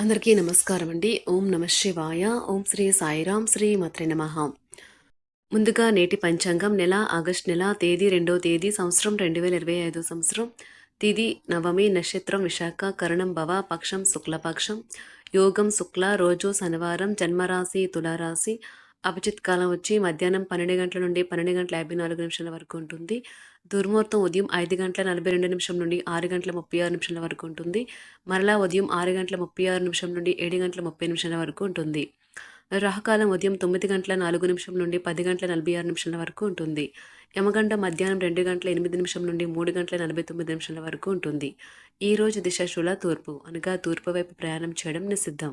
అందరికీ నమస్కారం అండి ఓం నమ శివాయ. ఓం శ్రీ సాయిరాం శ్రీ మాత్రే నమ. ముందుగా నేటి పంచాంగం నెల ఆగస్ట్ నెల తేదీ రెండవ తేదీ సంవత్సరం రెండు వేల ఇరవై ఐదో సంవత్సరం. తిది నవమి నక్షత్రం విశాఖ కరణం భవ పక్షం శుక్లపక్షం. యోగం శుక్ల రోజు శనివారం జన్మరాశి తులారాశి. అభిజిత్ కాలం వచ్చి మధ్యాహ్నం పన్నెండు గంటల నుండి పన్నెండు గంటల యాభై నాలుగు నిమిషాల వరకు ఉంటుంది. దుర్ముహూర్తం ఉదయం ఐదు గంటల నలభై రెండు నిమిషం నుండి ఆరు గంటల ముప్పై ఆరు నిమిషాల వరకు ఉంటుంది. మరలా ఉదయం ఆరు గంటల ముప్పై ఆరు నిమిషం నుండి ఏడు గంటల ముప్పై నిమిషాల వరకు ఉంటుంది. రాహకాలం ఉదయం తొమ్మిది గంటల నాలుగు నిమిషం నుండి పది గంటల నలభై ఆరు నిమిషాల వరకు ఉంటుంది. యమగంట మధ్యాహ్నం రెండు గంటల ఎనిమిది నిమిషం నుండి మూడు గంటల నలభై తొమ్మిది నిమిషాల వరకు ఉంటుంది. ఈ రోజు దిశ శుల తూర్పు అనగా తూర్పు వైపు ప్రయాణం చేయడం నిషిద్ధం.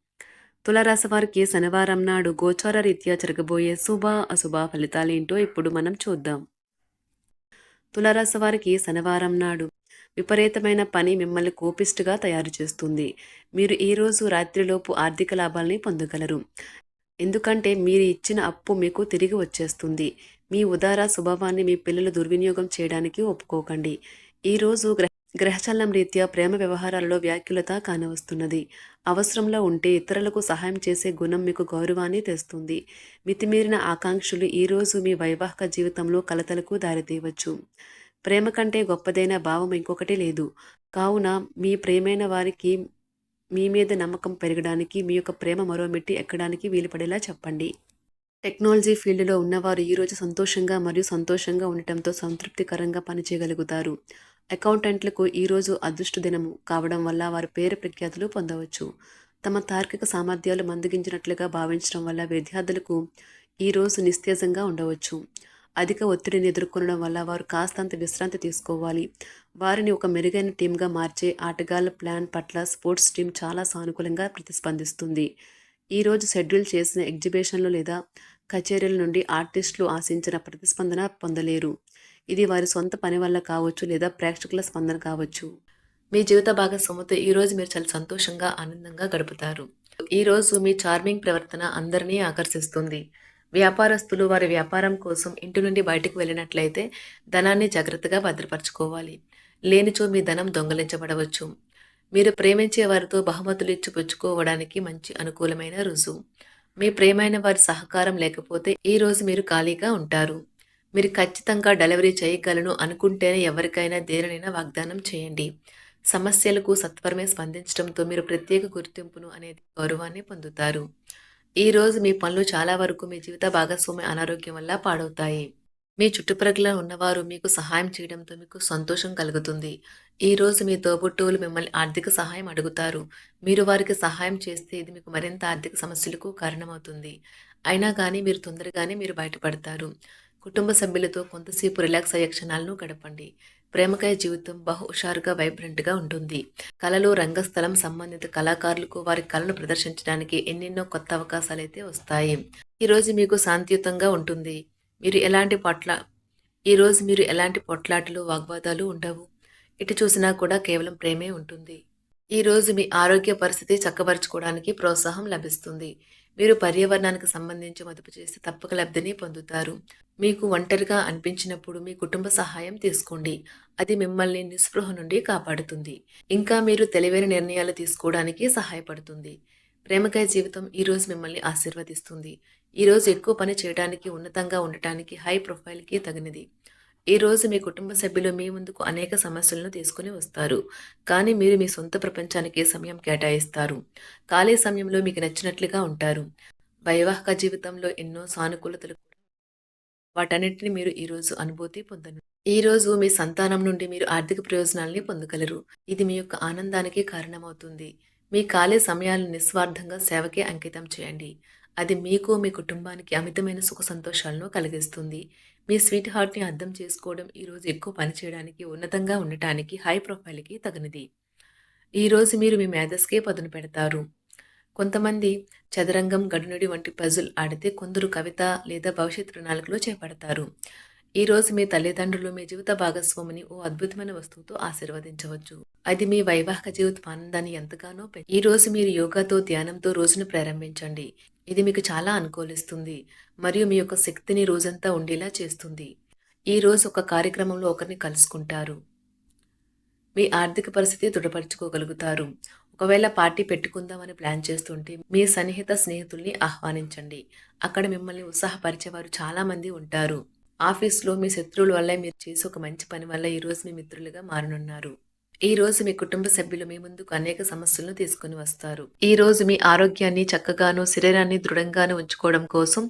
తులరాశి వారికి శనివారం నాడు గోచార రీత్యా జరగబోయే శుభ అశుభ ఫలితాలేంటో ఇప్పుడు మనం చూద్దాం. తులరాశి వారికి శనివారం నాడు విపరీతమైన పని మిమ్మల్ని కోపిస్టుగా తయారు చేస్తుంది. మీరు ఈరోజు రాత్రిలోపు ఆర్థిక లాభాలని పొందగలరు. ఎందుకంటే మీరు ఇచ్చిన అప్పు మీకు తిరిగి వచ్చేస్తుంది. మీ ఉదార స్వభావాన్ని మీ పిల్లలు దుర్వినియోగం చేయడానికి ఒప్పుకోకండి. ఈరోజు గ్రహ గ్రహచలనం రీత్యా ప్రేమ వ్యవహారాలలో వ్యాఖ్యులత కానవస్తున్నది. అవసరంలో ఉంటే ఇతరులకు సహాయం చేసే గుణం మీకు గౌరవాన్ని తెస్తుంది. మితిమీరిన ఆకాంక్షలు ఈరోజు మీ వైవాహిక జీవితంలో కలతలకు దారితీయవచ్చు. ప్రేమ కంటే గొప్పదైన భావం ఇంకొకటి లేదు. కావున మీ ప్రేమైన వారికి మీ మీద నమ్మకం పెరగడానికి మీ యొక్క ప్రేమ మరో మెట్టి ఎక్కడానికి వీలుపడేలా చెప్పండి. టెక్నాలజీ ఫీల్డ్లో ఉన్నవారు ఈరోజు సంతోషంగా మరియు సంతోషంగా ఉండటంతో సంతృప్తికరంగా పనిచేయగలుగుతారు. అకౌంటెంట్లకు ఈరోజు అదృష్ట దినము కావడం వల్ల వారి పేరు ప్రఖ్యాతులు పొందవచ్చు. తమ తార్కిక సామర్థ్యాలు మందగించినట్లుగా భావించడం వల్ల విద్యార్థులకు ఈరోజు నిస్తేజంగా ఉండవచ్చు. అధిక ఒత్తిడిని ఎదుర్కొనడం వల్ల వారు కాస్తంత విశ్రాంతి తీసుకోవాలి. వారిని ఒక మెరుగైన టీంగా మార్చే ఆటగాళ్ళ ప్లాన్ పట్ల స్పోర్ట్స్ టీం చాలా సానుకూలంగా ప్రతిస్పందిస్తుంది. ఈరోజు షెడ్యూల్ చేసిన ఎగ్జిబిషన్లు లేదా కచేరీల నుండి ఆర్టిస్టులు ఆశించిన ప్రతిస్పందన పొందలేరు. ఇది వారి సొంత పని వల్ల కావచ్చు లేదా ప్రేక్షకుల స్పందన కావచ్చు. మీ జీవిత భాగస్వామితో ఈరోజు మీరు చాలా సంతోషంగా ఆనందంగా గడుపుతారు. ఈరోజు మీ చార్మింగ్ ప్రవర్తన అందరినీ ఆకర్షిస్తుంది. వ్యాపారస్తులు వారి వ్యాపారం కోసం ఇంటి నుండి బయటకు వెళ్ళినట్లయితే ధనాన్ని జాగ్రత్తగా భద్రపరచుకోవాలి. లేనిచో మీ ధనం దొంగలించబడవచ్చు. మీరు ప్రేమించే వారితో బహుమతులు ఇచ్చి పుచ్చుకోవడానికి మంచి అనుకూలమైన రుజువు. మీ ప్రేమైన వారి సహకారం లేకపోతే ఈ రోజు మీరు ఖాళీగా ఉంటారు. మీరు ఖచ్చితంగా డెలివరీ చేయగలను అనుకుంటేనే ఎవరికైనా దేనినైనా వాగ్దానం చేయండి. సమస్యలకు సత్వరమే స్పందించడంతో మీరు ప్రత్యేక గుర్తింపును అనేది గౌరవాన్ని పొందుతారు. ఈరోజు మీ పనులు చాలా వరకు మీ జీవిత భాగస్వామి అనారోగ్యం వల్ల పాడవుతాయి. మీ చుట్టుప్రక్కల ఉన్నవారు మీకు సహాయం చేయడంతో మీకు సంతోషం కలుగుతుంది. ఈ రోజు మీ తోబుట్టువులు మిమ్మల్ని ఆర్థిక సహాయం అడుగుతారు. మీరు వారికి సహాయం చేస్తే ఇది మీకు మరింత ఆర్థిక సమస్యలకు కారణమవుతుంది. అయినా కానీ మీరు తొందరగానే మీరు బయటపడతారు. కుటుంబ సభ్యులతో కొంతసేపు రిలాక్స్ అయ్యే క్షణాలను గడపండి. ప్రేమకాయ జీవితం బహు హుషారుగా వైబ్రెంట్గా ఉంటుంది. కళలు రంగస్థలం సంబంధిత కళాకారులకు వారి కళను ప్రదర్శించడానికి ఎన్నెన్నో కొత్త అవకాశాలు అయితే వస్తాయి ఈరోజు మీకు శాంతియుతంగా ఉంటుంది. మీరు ఎలాంటి పొట్ల ఈరోజు మీరు ఎలాంటి పొట్లాటలు వాగ్వాదాలు ఉండవు? ఇటు చూసినా కూడా కేవలం ప్రేమే ఉంటుంది. ఈరోజు మీ ఆరోగ్య పరిస్థితి చక్కబరుచుకోవడానికి ప్రోత్సాహం లభిస్తుంది. మీరు పర్యావరణానికి సంబంధించి మదుపు చేస్తే తప్పక లబ్ధిని పొందుతారు. మీకు ఒంటరిగా అనిపించినప్పుడు మీ కుటుంబ సహాయం తీసుకోండి. అది మిమ్మల్ని నిస్పృహ నుండి కాపాడుతుంది. ఇంకా మీరు తెలివైన నిర్ణయాలు తీసుకోవడానికి సహాయపడుతుంది. ప్రేమకాయ జీవితం ఈరోజు మిమ్మల్ని ఆశీర్వదిస్తుంది. ఈరోజు ఎక్కువ పని చేయడానికి ఉన్నతంగా ఉండటానికి హై ప్రొఫైల్కి తగినది. ఈరోజు మీ కుటుంబ సభ్యులు మీ ముందుకు అనేక సమస్యలను తీసుకుని వస్తారు. కానీ మీరు మీ సొంత ప్రపంచానికి సమయం కేటాయిస్తారు? ఖాళీ సమయంలో మీకు నచ్చినట్లుగా ఉంటారు. వైవాహిక జీవితంలో ఎన్నో సానుకూలతలు వాటన్నిటిని మీరు ఈరోజు అనుభూతి పొందను. ఈరోజు మీ సంతానం నుండి మీరు ఆర్థిక ప్రయోజనాల్ని పొందగలరు. ఇది మీ యొక్క ఆనందానికి కారణమవుతుంది. మీ ఖాళీ సమయాలను నిస్వార్థంగా సేవకే అంకితం చేయండి. అది మీకు మీ కుటుంబానికి అమితమైన సుఖ సంతోషాలను కలిగిస్తుంది. మీ స్వీట్ హార్ట్ని అర్థం చేసుకోవడం ఈరోజు ఎక్కువ పని చేయడానికి ఉన్నతంగా ఉండటానికి హై ప్రొఫైల్కి తగినది. ఈరోజు మీరు మీ మేధస్కే పదును పెడతారు. కొంతమంది చదరంగం గడునుడి వంటి పజుల్ ఆడితే కొందరు కవిత లేదా భవిష్యత్ ప్రణాళికలు చేపడతారు. ఈ రోజు మీ తల్లిదండ్రులు మీ జీవిత భాగస్వామిని ఓ అద్భుతమైన వస్తువుతో ఆశీర్వదించవచ్చు. అది మీ వైవాహిక జీవిత ఆనందాన్ని ఎంతగానో ఈ రోజు మీరు యోగాతో ధ్యానంతో రోజును ప్రారంభించండి. ఇది మీకు చాలా అనుకూలిస్తుంది. మరియు మీ యొక్క శక్తిని రోజంతా ఉండేలా చేస్తుంది. ఈ రోజు ఒక కార్యక్రమంలో ఒకరిని కలుసుకుంటారు. మీ ఆర్థిక పరిస్థితి దృఢపరచుకోగలుగుతారు. ఒకవేళ పార్టీ పెట్టుకుందామని ప్లాన్ చేస్తుంటే మీ సన్నిహిత స్నేహితుల్ని ఆహ్వానించండి. అక్కడ మిమ్మల్ని ఉత్సాహపరిచేవారు చాలామంది ఉంటారు. ఆఫీస్లో మీ శత్రువుల వల్ల మీరు చేసే ఒక మంచి పని వల్ల ఈరోజు మీ మిత్రులుగా మారనున్నారు. ఈ రోజు మీ కుటుంబ సభ్యులు మీ ముందుకు అనేక సమస్యలను తీసుకుని వస్తారు. ఈ రోజు మీ ఆరోగ్యాన్ని చక్కగాను శరీరాన్ని దృఢంగాను ఉంచుకోవడం కోసం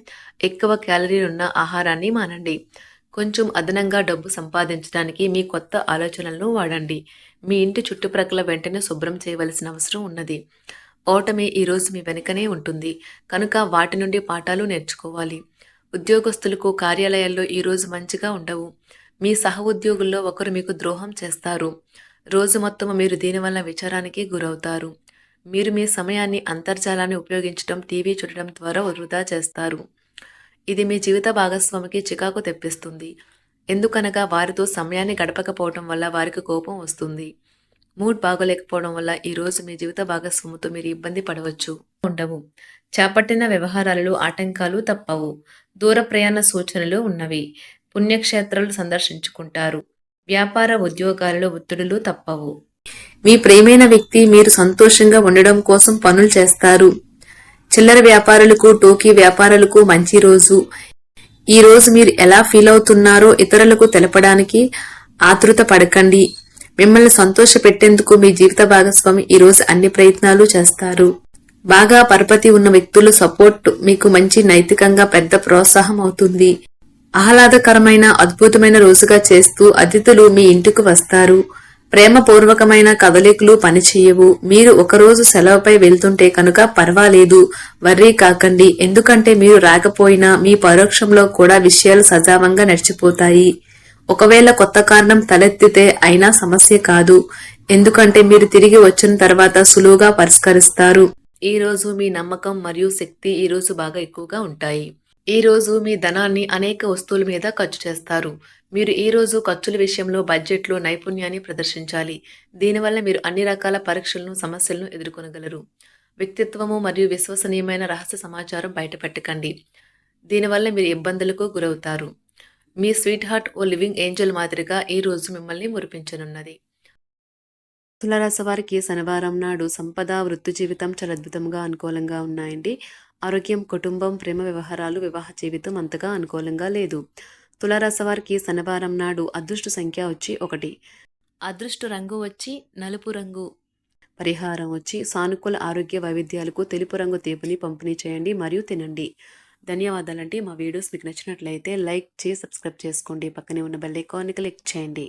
ఎక్కువ క్యాలరీలు ఉన్న ఆహారాన్ని మానండి. కొంచెం అదనంగా డబ్బు సంపాదించడానికి మీ కొత్త ఆలోచనలను వాడండి. మీ ఇంటి చుట్టుప్రక్కల వెంటనే శుభ్రం చేయవలసిన అవసరం ఉన్నది. ఓటమి ఈరోజు మీ వెనుకనే ఉంటుంది. కనుక వాటి నుండి పాఠాలు నేర్చుకోవాలి. ఉద్యోగస్తులకు కార్యాలయాల్లో ఈరోజు మంచిగా ఉండవు. మీ సహ ఉద్యోగుల్లో ఒకరు మీకు ద్రోహం చేస్తారు. రోజు మొత్తం మీరు దీనివల్ల విచారానికి గురవుతారు. మీరు మీ సమయాన్ని అంతర్జాలాన్ని ఉపయోగించడం టీవీ చూడటం ద్వారా వృధా చేస్తారు. ఇది మీ జీవిత భాగస్వామికి చికాకు తెప్పిస్తుంది. ఎందుకనగా వారితో సమయాన్ని గడపకపోవడం వల్ల వారికి కోపం వస్తుంది. మూడ్ బాగోలేకపోవడం వల్ల ఈ రోజు మీ జీవిత భాగస్వామితో మీరు ఇబ్బంది పడవచ్చు. ఉండవు. చేపట్టిన వ్యవహారాలలో ఆటంకాలు తప్పవు. దూర ప్రయాణ సూచనలు ఉన్నవి. పుణ్యక్షేత్రాలు సందర్శించుకుంటారు. వ్యాపార ఉద్యోగాలలో ఒత్తిడులు తప్పవు. మీ ప్రేమైన వ్యక్తి మీరు సంతోషంగా ఉండడం కోసం పనులు చేస్తారు. చిల్లర వ్యాపారులకు టోకీ వ్యాపారులకు మంచి రోజు. ఈ రోజు మీరు ఎలా ఫీల్ అవుతున్నారో ఇతరులకు తెలపడానికి ఆతృత పడకండి. మిమ్మల్ని సంతోష పెట్టేందుకు మీ జీవిత భాగస్వామి ఈ రోజు అన్ని ప్రయత్నాలు చేస్తారు. బాగా పరపతి ఉన్న వ్యక్తుల సపోర్ట్ మీకు మంచి నైతికంగా పెద్ద ప్రోత్సాహం అవుతుంది. ఆహ్లాదకరమైన అద్భుతమైన రోజుగా చేస్తూ అతిథులు మీ ఇంటికి వస్తారు. ప్రేమపూర్వకమైన కదలికలు పనిచేయవు. మీరు ఒకరోజు సెలవుపై వెళ్తుంటే కనుక పర్వాలేదు. వర్రీ కాకండి. ఎందుకంటే మీరు రాకపోయినా మీ పరోక్షంలో కూడా విషయాలు సజావంగా నడిచిపోతాయి. ఒకవేళ కొత్త కారణం తలెత్తితే అయినా సమస్య కాదు. ఎందుకంటే మీరు తిరిగి వచ్చిన తర్వాత సులువుగా పరిష్కరిస్తారు. ఈ రోజు మీ నమ్మకం మరియు శక్తి ఈ రోజు బాగా ఎక్కువగా ఉంటాయి. ఈరోజు మీ ధనాన్ని అనేక వస్తువుల మీద ఖర్చు చేస్తారు. మీరు ఈ రోజు ఖర్చుల విషయంలో బడ్జెట్లో నైపుణ్యాన్ని ప్రదర్శించాలి. దీనివల్ల మీరు అన్ని రకాల పరీక్షలను సమస్యలను ఎదుర్కొనగలరు. వ్యక్తిత్వము మరియు విశ్వసనీయమైన రహస్య సమాచారం బయటపెట్టకండి. దీనివల్ల మీరు ఇబ్బందులకు గురవుతారు. మీ స్వీట్ హార్ట్ ఓ లివింగ్ ఏంజల్ మాదిరిగా ఈ రోజు మిమ్మల్ని మురిపించనున్నది. తులారాశి వారికి శనివారం నాడు సంపద వృత్తి జీవితం చాలా అద్భుతంగా అనుకూలంగా ఉన్నాయండి. ఆరోగ్యం కుటుంబం ప్రేమ వ్యవహారాలు వివాహ జీవితం అంతగా అనుకూలంగా లేదు. తులారాశి వారికి శనివారం నాడు అదృష్ట సంఖ్య వచ్చి ఒకటి. అదృష్ట రంగు వచ్చి నలుపు రంగు. పరిహారం వచ్చి సానుకూల ఆరోగ్య వైవిధ్యాలకు తెలుపు రంగు తీపిని పంపిణీ చేయండి మరియు తినండి. ధన్యవాదాలండి. మా వీడియోస్ మీకు నచ్చినట్లయితే లైక్ చేసి సబ్స్క్రైబ్ చేసుకోండి. పక్కనే ఉన్న బెల్ ఐకాన్ని క్లిక్ చేయండి.